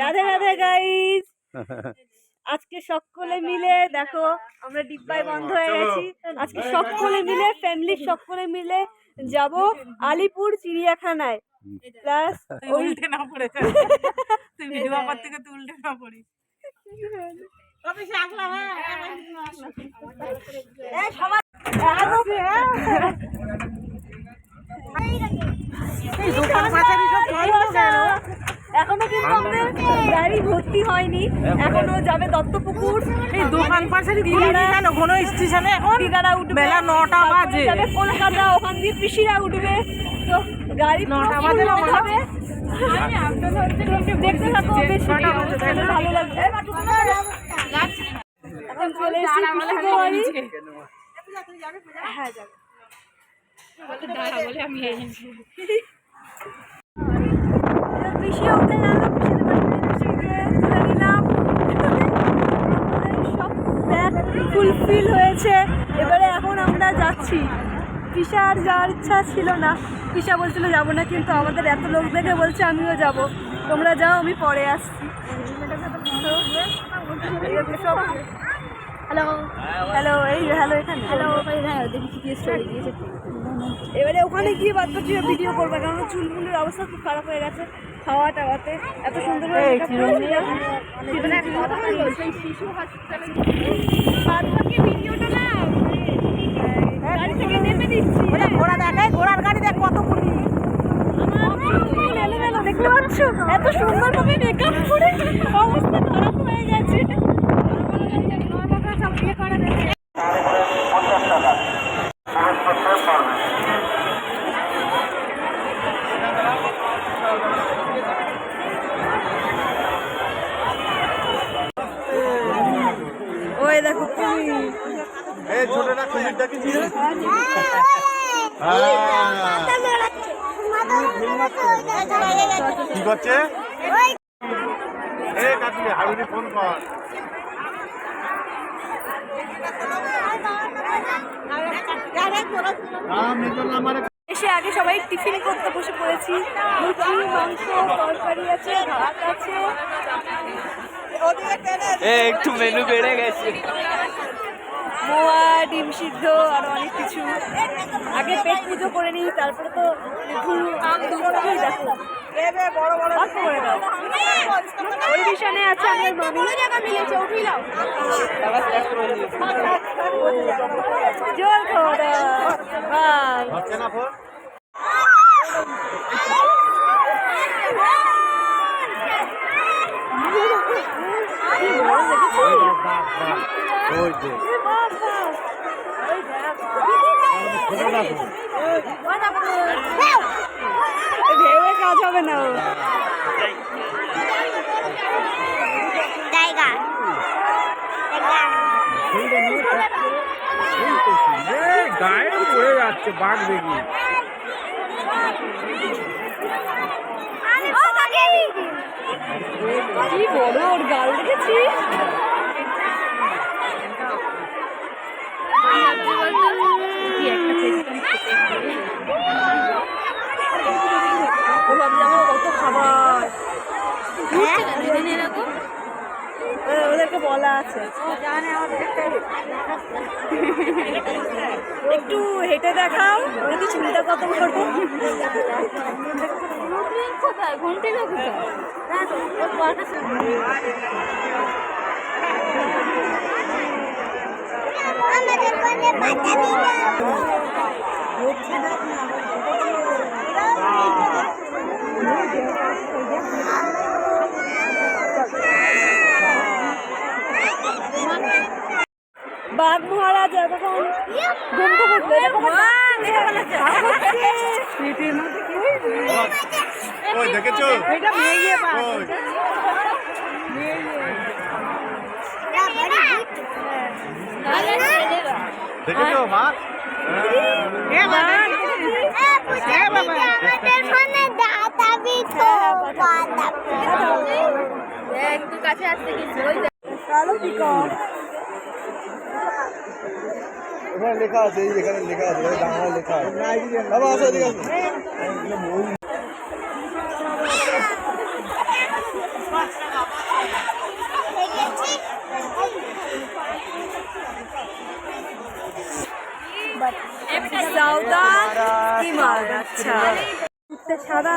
Radhe Radhe guys আজকে সকলে মিলে দেখো আমরা ডিব্বায় বন্ধ হয়ে গেছি। আজকে সকলে মিলে ফ্যামিলি সকলে মিলে যাব আলিপুর চিড়িয়াখানায়। প্লাস উল্টে না পড়ে তুই ভিডিও অফার থেকে তুই উল্টে না পড়িস। তবে সে আসলাম হ্যাঁ দোকান পাশারি সব বন্ধ কেন? এখনও কিন্তু আমাদের গাড়ি ভর্তি হয়নি। এখনও যাবে দত্তপুকুর। এই দোকান পাশারি খুলিনি কেন কোনো স্টেশনে? এখন দিদারা উঠবে। বেলা নটা বাজে। যাবে কলকাতা ওখান দিয়ে পিসিরা উঠবে। তো গাড়ি নটা বাজে হবে। দেখতে থাকো বেশ কটা বাজে তাই না? ভালো লাগবে এখন চলে এসেছি হ্যাঁ যাবে। গেল তুলে নিলাম সব ব্যাগ ফুলফিল হয়েছে। এবারে এখন আমরা যাচ্ছি। পিসা আর যাওয়ার ইচ্ছা ছিল না। পিসা বলছিল যাব না কিন্তু আমাদের এত লোক দেখে বলছে আমিও যাব। তোমরা যাও আমি পরে আসছি। হ্যালো হ্যালো এই হ্যালো এখানে। হ্যালো এবারে ওখানে গিয়ে বাদ বাকি ভিডিও করবে কারণ চুলমুলের অবস্থা খুব খারাপ হয়ে গেছে। খাওয়া টাওয়াতে এত সুন্দর শিশু ভিডিওটা না গাড়ি থেকে নেমে দিচ্ছি। ঘোড়া দেখায় ঘোড়ার গাড়ি দেখ কত এলোমেলো দেখতে পাচ্ছ এত সুন্দর ভাবে মেকআপ করে। অবস্থা খারাপ হয়ে গেছে সব ইয়ে করে দেখে ওই দেখো কুমির কুমিরটা কি ছিল কি করছে? এ ফোন কর। এসে আগে সবাই টিফিন করতে বসে পড়েছি। লুচি মাংস তরকারি আছে ভাত আছে। একটু মেনু বেড়ে গেছে। মোয়া, ডিম সিদ্ধ, আর অনেক কিছু। আগে পেট পুজো করে নিই, তারপরে তো দেখো। ওই বিছানে আছে আমার মামি। জোর খাওয়া বাই হচ্ছে না ফোন ওই যে ছোটটা ফোন না গায়ে পড়ে যাচ্ছে বাঘ। দেখি কি বড় ওর গাল দেখেছিস ও খাবার ওদেরকে বলা আছে একটু হেঁটে দেখাও দেখি চুলটা কত করব কোথায় ঘন্টিটা কোথায় বাঘ মহারাজ এখন ঘুমতে ওই দেখেছ? মা কাছে আসছে কিন্তু ওই কালো পিকক লেখা আছে এখানে লেখা আছে বাংলা লেখা আছে। সাদা।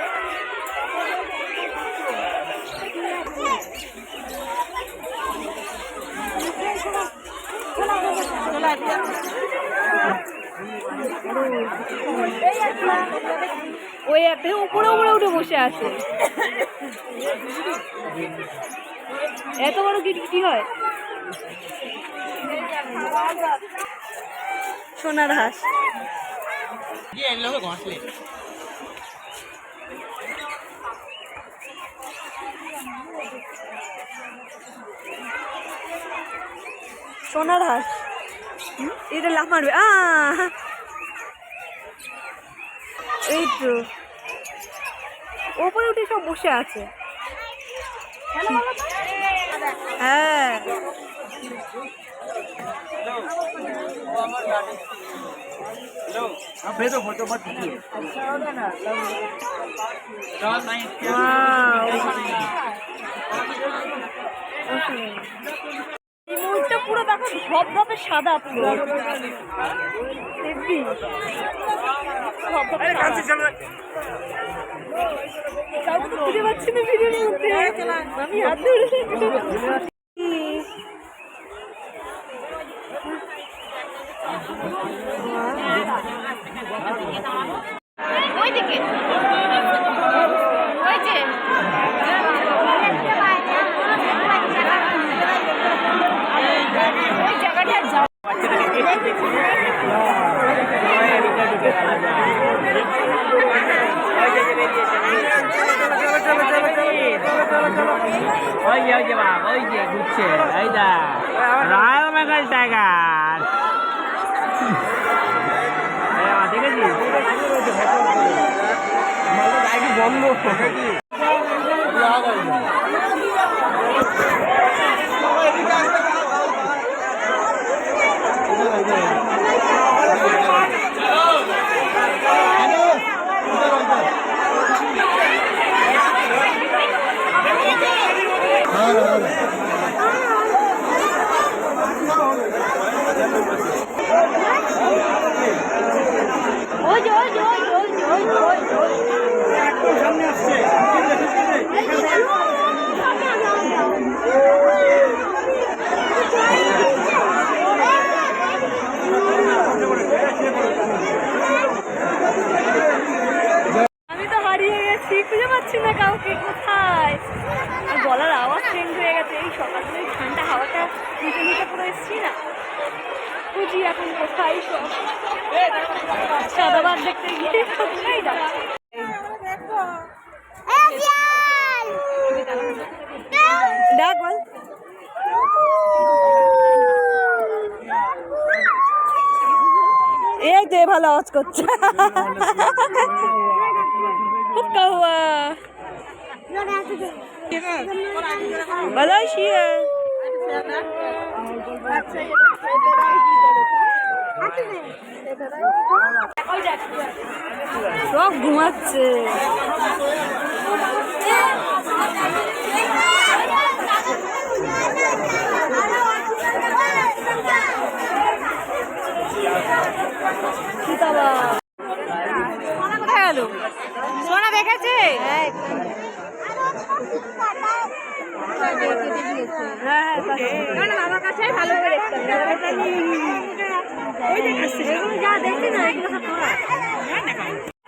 ওই একটা উপরে উপরে উঠে বসে আছে এত বড় কিটকিটি হয় সোনার হাঁস সোনার হাঁস? এটা লাফ মারবে এই তো ওপরে উঠে সব বসে আছে। হ্যাঁ। Wow. পুরো দেখো ধপধপে সাদা পুরো। কাউকে খুঁজে পাচ্ছি না ভিডিওর মধ্যে। আমি হাত ধরে ওইদিকে ওই যে ওই জায়গাটা যাও বাবা ওই যে ঘুরছে এই দা রয়্যাল বেঙ্গল টাইগার দেখেছিস? বন্ধ ওই যে ওই যে ওই যে ওই যে ওই যে ওই যে ওই যে আমি তো হারিয়ে গেছি খুঁজে পাচ্ছি না কাউকে, কোথায়? গলার আওয়াজ চেঞ্জ হয়ে গেছে, এই সকালে এই ঠান্ডা হাওয়াটা নিচে নিচে পুরো এসছি না। এখন কোথায় সাদাবাদ দেখতে গিয়ে এই তো ভালো আওয়াজ করছে। ভালো শিয়া সব ঘুমাচ্ছে। কোথায় গেল? সোনা দেখেছে? হ্যাঁ।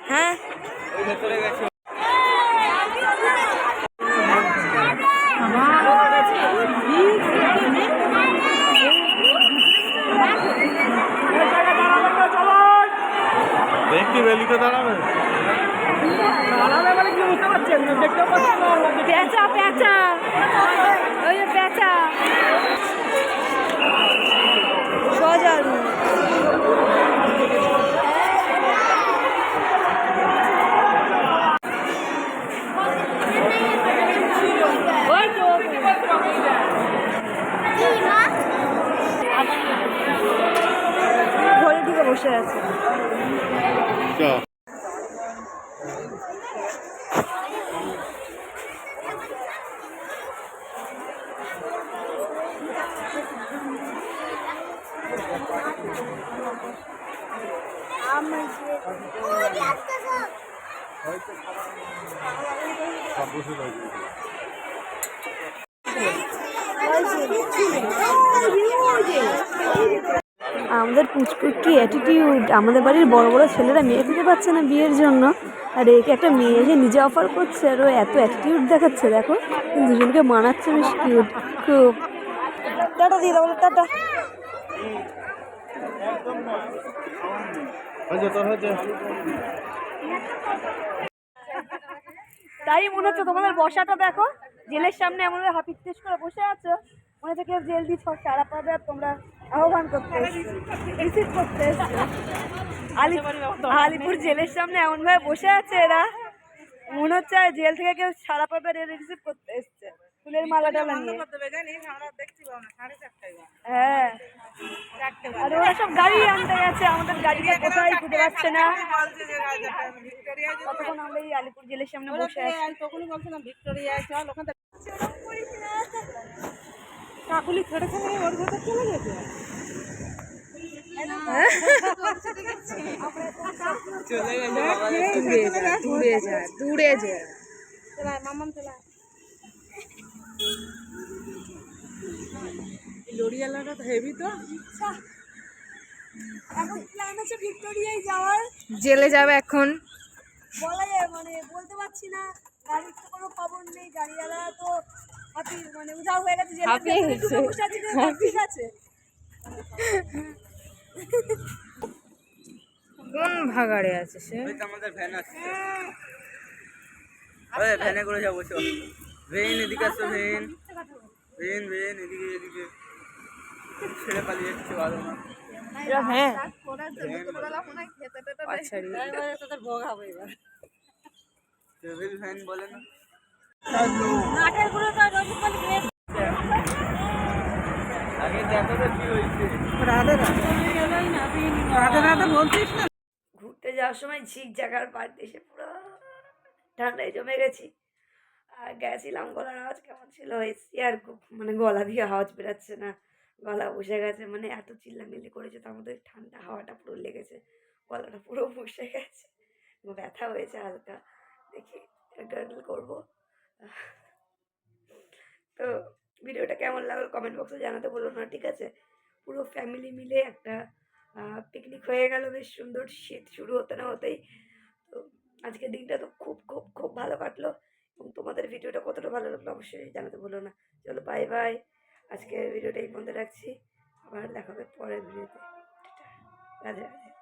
হ্যাঁ একটি বেলিতে দাঁড়াবে পেঁচা পেঁচা। ওই পেঁচা। সজারু ওই তো বসে আছে আমাদের পুচকুর কি অ্যাটিটিউড আমাদের বাড়ির বড় বড় ছেলেরা মেয়ে খুঁজে পাচ্ছে না বিয়ের জন্য। আর একে একটা মেয়ে এসে নিজে অফার করছে, আর ও এত অ্যাটিটিউড দেখাচ্ছে, দেখো। দুজনকে মানাচ্ছে বেশ কিউট খুব। টাটা দিয়ে দাও, টাটা। হয়েছে। তাই মনে হচ্ছে তোমাদের বসাটা দেখো। জেলের সামনে এমন হাফিজ করে বসে আছো। মনে কেউ জেল দিচ্ছ, সারা পাবে আর তোমরা আহ্বান করতে রিসিভ করতে আলিপুর জেলের সামনে এমনভাবে বসে আছে এরা। মনে হচ্ছে জেল থেকে কেউ সারা পাবে রিসিভ করতে ফুলের মালাটা বা। হ্যাঁ। আর ওরা সব গাড়ি আনতে গেছে আমাদের গাড়িটা কোথায় খুঁজে পাচ্ছে না। আমরা এই আলিপুর জেলের সামনে বসে আছি। তখনই বলছিলাম ভিক্টোরিয়া চল ওখান থেকে। কাকুলি ছেড়ে ছেড়ে ওর ভেতর চলে গেছে। দূরে যা দূরে যা চলা মামাম চলা লরিয়ালাটা তো হেভি তো। এখন প্ল্যান আছে ভিক্টোরিয়ায় যাওয়ার। জেলে যাবে এখন। বলা যায় মানে বলতে পারছি না। গাড়ির তো কোনো খবর নেই গাড়িওয়ালা তো হাতি মানে উধাও হয়ে গেছে আছে ঠিক আছে। কোন ভাগাড়ে আছে সে? আমাদের ভ্যান আরে ভ্যানে করে যাব চল। ভেন এদিকে আসো ভেন ভেন ভেন এদিকে এদিকে। ছেড়ে পালিয়ে যাচ্ছে ভালো না হ্যাঁ। আচ্ছা ভ্যান বলে না? নাটেরগুলো তো রোজকাল গ্রেট আগে দেখো তো কি হয়েছে। রাধে রাধে। রাধে বলছিস না। ঘুরতে যাওয়ার সময় ঝিক জাগার বাড়িতে এসে পুরো ঠান্ডায় জমে গেছি। আর গেছিলাম গলার আওয়াজ কেমন ছিল? এসছি আর মানে গলা দিয়ে আওয়াজ বেরাচ্ছে না। গলা বসে গেছে। মানে এত চিল্লামিল্লি করেছে তার মধ্যে ঠান্ডা হাওয়াটা পুরো লেগেছে। গলাটা পুরো বসে গেছে। ব্যথা হয়েছে হালকা। দেখি গার্গল করব। তো ভিডিওটা কেমন লাগল কমেন্ট বক্সে জানাতে বলো না, ঠিক আছে? পুরো ফ্যামিলি মিলে একটা পিকনিক হয়ে গেল। বেশ সুন্দর শীত শুরু হতে না হতেই। তো আজকের দিনটা তো খুব খুব খুব ভালো কাটলো। এবং তোমাদের ভিডিওটা কতটা ভালো লাগল অবশ্যই জানাতে ভুলো না। চলো বাই বাই আজকের ভিডিওটা এই পর্যন্ত রাখছি। আবার দেখা হবে পরের ভিডিওতে। রাধে রাধে।